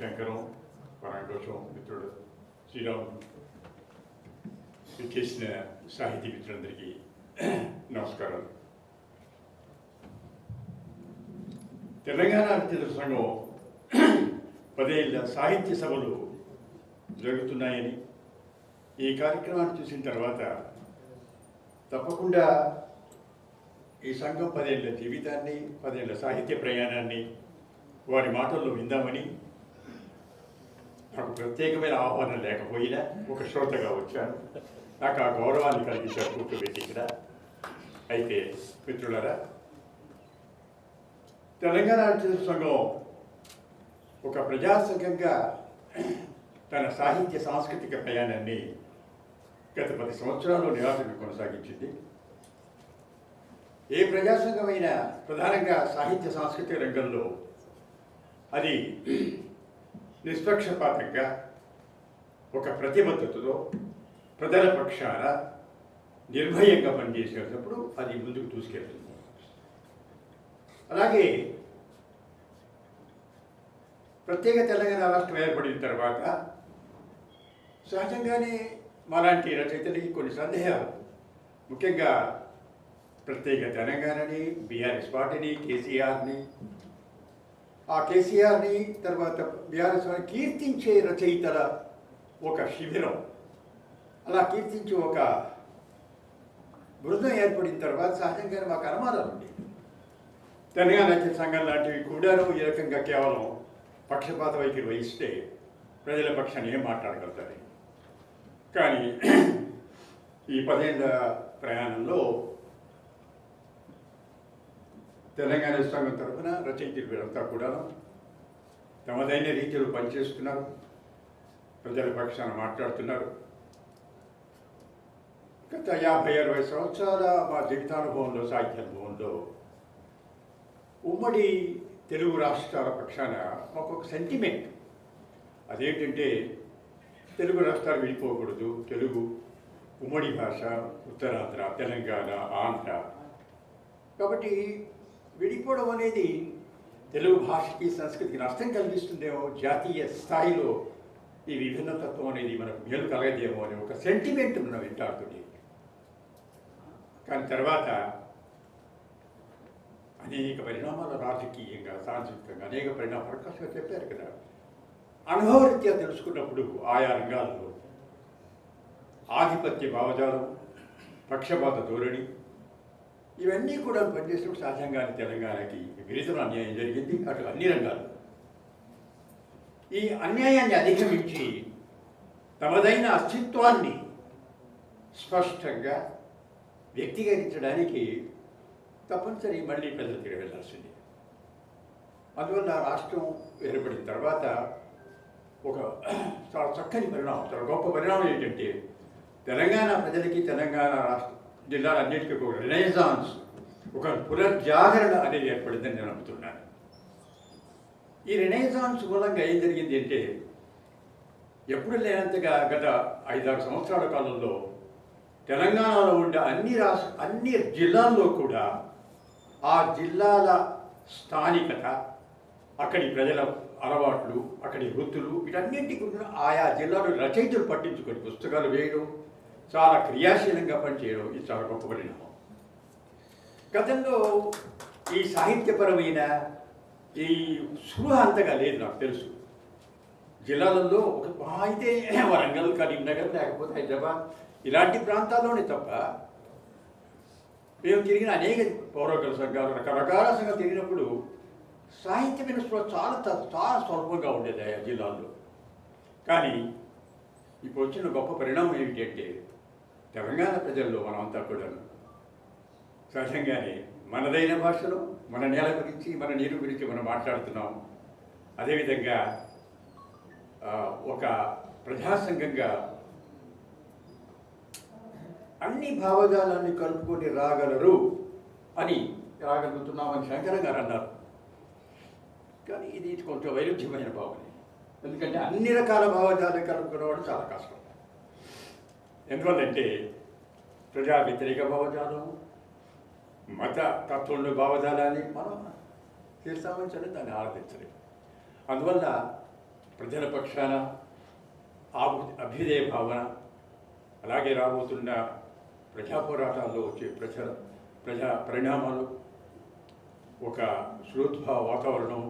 శంకరం పరాంకోశం మిత్రుడు శ్రీరామ్ చేసిన సాహితీ మిత్రులందరికీ నమస్కారాలు. తెలంగాణ రచయితల సంఘం పదేళ్ళ సాహిత్య సభలు జరుగుతున్నాయని ఈ కార్యక్రమాన్ని చూసిన తర్వాత తప్పకుండా ఈ సంఘం పదేళ్ళ జీవితాన్ని పదేళ్ళ సాహిత్య ప్రయాణాన్ని వారి మాటల్లో విందామని నాకు ప్రత్యేకమైన ఆహ్వానం లేకపోయినా ఒక శ్రోతగా వచ్చాను నాకు ఆ గౌరవాన్ని కలిగించారు కూర్చోబెట్టి ఇక్కడ అయితే మిత్రులరా తెలంగాణ రచయితల సంఘం ఒక ప్రజాసంఘంగా తన సాహిత్య సాంస్కృతిక ప్రయాణాన్ని గత పది సంవత్సరాలు నిరాశను కొనసాగించింది ఏ ప్రజాసంఘమైనా ప్రధానంగా సాహిత్య సాంస్కృతిక రంగంలో అది నిష్పక్షపాతంగా ఒక ప్రతిబద్ధతతో ప్రజల పక్షాన నిర్భయంగా పనిచేసేటప్పుడు అది ముందుకు దూసుకెళ్తుంది. అలాగే ప్రత్యేక తెలంగాణ రాష్ట్రం ఏర్పడిన తర్వాత సహజంగానే మాలాంటి రచయితలకి కొన్ని సందేహాలు. ముఖ్యంగా ప్రత్యేక తెలంగాణని బీఆర్ఎస్ పార్టీని కేసీఆర్ని ఆ కేసీఆర్ని తర్వాత బీఆర్ఎస్ కీర్తించే రచయితల ఒక శిబిరం. అలా కీర్తించి ఒక బృందం ఏర్పడిన తర్వాత సహజంగానే మాకు అనుమానాలు ఉండేవి. తెలంగాణ రచయిత సంఘం లాంటివి కూడాను ఈ రకంగా కేవలం పక్షపాత వైఖరి వహిస్తే ప్రజల పక్షాన్ని ఏం మాట్లాడగలుగుతారు? కానీ ఈ పదిహేను ప్రయాణంలో తెలంగాణ సంఘం తరఫున రచయితలు వీరంతా కూడా తమదైన రీతిలో పనిచేస్తున్నారు. ప్రజల పక్షాన మాట్లాడుతున్నారు. గత యాభై అరవై సంవత్సరాల మా జీవితానుభవంలో సాహిత్య అనుభవంలో ఉమ్మడి తెలుగు రాష్ట్రాల పక్షాన మాకు ఒక సెంటిమెంట్ అదేంటంటే తెలుగు రాష్ట్రాలు విడిపోకూడదు. తెలుగు ఉమ్మడి భాష ఉత్తరాంధ్ర తెలంగాణ ఆంధ్ర. కాబట్టి విడిపోవడం అనేది తెలుగు భాషకి సంస్కృతికి నష్టం కలిగిస్తుందేమో జాతీయ స్థాయిలో ఈ విభిన్నతత్వం అనేది మనకు మేలు కలగదేమో అనే ఒక సెంటిమెంట్ మనం వెంటాడుతుంది కానీ తర్వాత అనేక పరిణామాలు రాజకీయంగా సాంస్కృతికంగా అనేక పరిణామాలు ప్రకాశంగా చెప్పారు కదా. అనుభవరీత్యా తెలుసుకున్నప్పుడు ఆయా రంగాల్లో ఆధిపత్య భావజాలం పక్షపాత ధోరణి ఇవన్నీ కూడా పనిచేసినప్పుడు సహజంగానే తెలంగాణకి విపరీతమైన అన్యాయం జరిగింది. అటు అన్ని రంగాలు. ఈ అన్యాయాన్ని అధిగమించి తమదైన అస్తిత్వాన్ని స్పష్టంగా వ్యక్తీకరించడానికి తప్పనిసరి మళ్ళీ ప్రజల తిరిగి వెళ్ళాల్సింది. అందువల్ల రాష్ట్రం ఏర్పడిన తర్వాత ఒక చాలా చక్కని పరిణామం చాలా గొప్ప పరిణామం ఏంటంటే తెలంగాణ ప్రజలకి తెలంగాణ రాష్ట్ర జిల్లాలన్నిటికీ ఒక రినైజాన్స్ ఒక పునర్జాగరణ అనేది ఏర్పడిందని నేను నమ్ముతున్నాను. ఈ రినైజాన్స్ మూలంగా ఏం జరిగింది అంటే ఎప్పుడు లేనంతగా గత ఐదారు సంవత్సరాల కాలంలో తెలంగాణలో ఉండే అన్ని రాష్ట్ర అన్ని జిల్లాల్లో కూడా ఆ జిల్లాల స్థానికత అక్కడి ప్రజల అలవాట్లు అక్కడి వృత్తులు వీటన్నింటికి ఉన్న ఆయా జిల్లాలో రచయితలు పట్టించుకొని పుస్తకాలు వేయడం చాలా క్రియాశీలంగా పనిచేయడం ఇది చాలా గొప్ప పరిణామం. గతంలో ఈ సాహిత్యపరమైన ఈ స్పృహ అంతగా లేదు నాకు తెలుసు. జిల్లాలలో ఒక అయితే వరంగల్ కరీంనగర్ లేకపోతే హైదరాబాద్ ఇలాంటి ప్రాంతాల్లోనే తప్ప మేము తిరిగిన అనేక పౌరకుల సంఘాలు రకరకాల సంఘాలు తిరిగినప్పుడు సాహిత్యమైన స్పృహ చాలా చాలా స్వల్పంగా ఉండేది ఆ జిల్లాల్లో. కానీ ఇప్పుడు వచ్చిన గొప్ప పరిణామం ఏమిటంటే తెలంగాణ ప్రజల్లో మనమంతా కూడా సహజంగానే మనదైన భాషలో మన నేల గురించి మన నీరు గురించి మనం మాట్లాడుతున్నాం. అదేవిధంగా ఒక ప్రజాసంఘంగా అన్ని భావజాలాన్ని కలుపుకొని రాగలరు అని రాగలుగుతున్నామని శంకరం గారు అన్నారు. కానీ ఇది కొంచెం వైరుధ్యమైన భావన. ఎందుకంటే అన్ని రకాల భావజాలను కలుపుకునేవాడు చాలా కష్టం. ఎందువల్లంటే ప్రజా వ్యతిరేక భావజాలం మత తత్వంలో భావజాలాన్ని మనం తీర్చామని చెప్పి దాన్ని ఆరాధించలేదు అందువల్ల ప్రజల పక్షాన ఆభు అభ్యుదయ భావన అలాగే రాబోతున్న ప్రజా పోరాటాల్లో వచ్చే ప్రజల ప్రజా పరిణామాలు ఒక శ్రోద్భావ వాతావరణం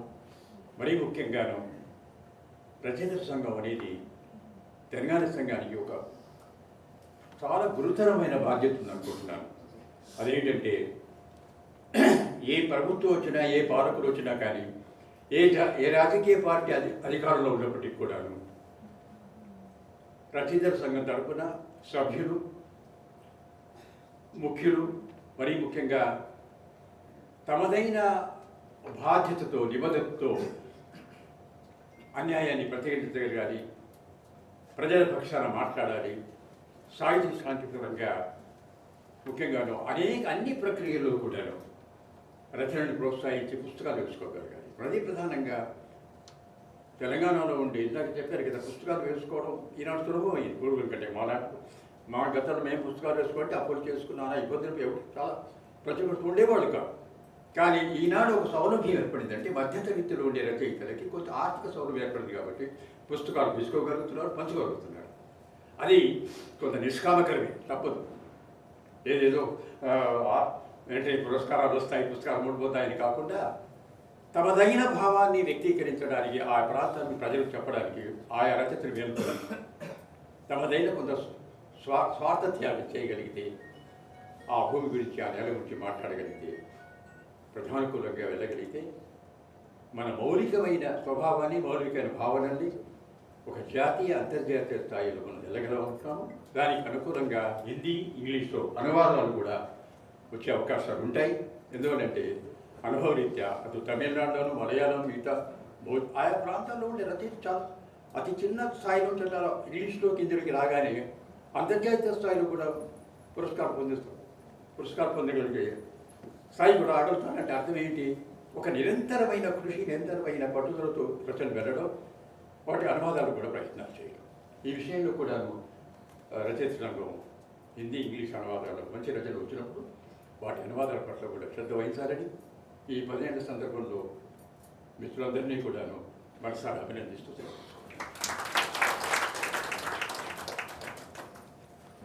మరీ ముఖ్యంగాను రచయిత సంఘం అనేది తెలంగాణ సంఘానికి ఒక చాలా గురుతరమైన బాధ్యత ఉంది అనుకుంటున్నాను. అదేంటంటే ఏ ప్రభుత్వం వచ్చినా ఏ పాలకులు వచ్చినా కానీ ఏ జా ఏ రాజకీయ పార్టీ అధి అధికారంలో ఉన్నప్పటికీ కూడాను రచయితల సంఘం తరపున సభ్యులు ముఖ్యులు మరీ ముఖ్యంగా తమదైన బాధ్యతతో నిబద్ధతతో అన్యాయాన్ని ప్రతిఘటించగలగాలి ప్రజల పక్షాన మాట్లాడాలి సాహిత్య శాంతిపరంగా ముఖ్యంగాను అనేక అన్ని ప్రక్రియల్లో కూడాను రచనను ప్రోత్సహించి పుస్తకాలు వేసుకోగలగాలి ప్రతి ప్రధానంగా తెలంగాణలో ఉండే ఇందాక చెప్పారు కదా పుస్తకాలు వేసుకోవడం ఈనాడు సులభమైంది. గురువుల కంటే మా మా గతంలో మేము పుస్తకాలు వేసుకుంటే అప్పులు చేసుకున్నాను ఇబ్బందులు ఎవరు చాలా ప్రతి ఒక్కరు ఉండేవాళ్ళు కాదు. కానీ ఈనాడు ఒక సౌలభ్యం ఏర్పడింది అంటే మధ్యతరగతిలో ఉండే రచయితలకి కొంత ఆర్థిక సౌలభ్యం ఏర్పడింది కాబట్టి పుస్తకాలు తీసుకోగలుగుతున్నారు పంచుకోగలుగుతున్నారు. అది కొంత నిష్కామకరమే తప్పదు. ఏదేదో ఆ, ఏంటి పురస్కారాలు వస్తాయి పురస్కారం ఉండిపోతాయని కాకుండా తమదైన భావాన్ని వ్యక్తీకరించడానికి ఆ ప్రాంతాన్ని ప్రజలకు చెప్పడానికి ఆయా రచయితలు మేలుకొని తమదైన కొంత స్వా స్వార్థ త్యాగం చేయగలిగితే ఆ భూమి గురించి ఆ నెల గురించి మాట్లాడగలిగితే ప్రధానకులంగా వెళ్ళగలిగితే మన మౌలికమైన స్వభావాన్ని మౌలికమైన భావనల్ని ఒక జాతీయ అంతర్జాతీయ స్థాయిలో మనం వెళ్ళగలుగుతాము దానికి అనుకూలంగా హిందీ ఇంగ్లీష్లో అనువాదాలు కూడా వచ్చే అవకాశాలు ఉంటాయి. ఎందుకంటే అనుభవరీత్యా అటు తమిళనాడులోను మలయాళం మిగతా ఆయా ప్రాంతాల్లో ఉండే రచయిత చాలా అతి చిన్న స్థాయిలో నుంచి అలా ఇంగ్లీష్లో కిందకి రాగానే అంతర్జాతీయ స్థాయిలో కూడా పురస్కారం పొందిస్తాం పురస్కారం పొందగలిగే స్థాయి కూడా ఆగలుగుతానంటే అర్థం ఏంటి? ఒక నిరంతరమైన కృషి నిరంతరమైన పట్టుదలతో రచనలు వెళ్ళడం వాటి అనువాదాలు కూడా ప్రయత్నాలు చేయడం ఈ విషయంలో కూడా రచయిత హిందీ ఇంగ్లీష్ అనువాదాలు మంచి రచనలు వచ్చినప్పుడు వాటి అనువాదాల పట్ల కూడా శ్రద్ధ వహించాలని ఈ పదిహేను సందర్భంలో మిత్రులందరినీ కూడాను మనసారి అభినందిస్తూ సెలవు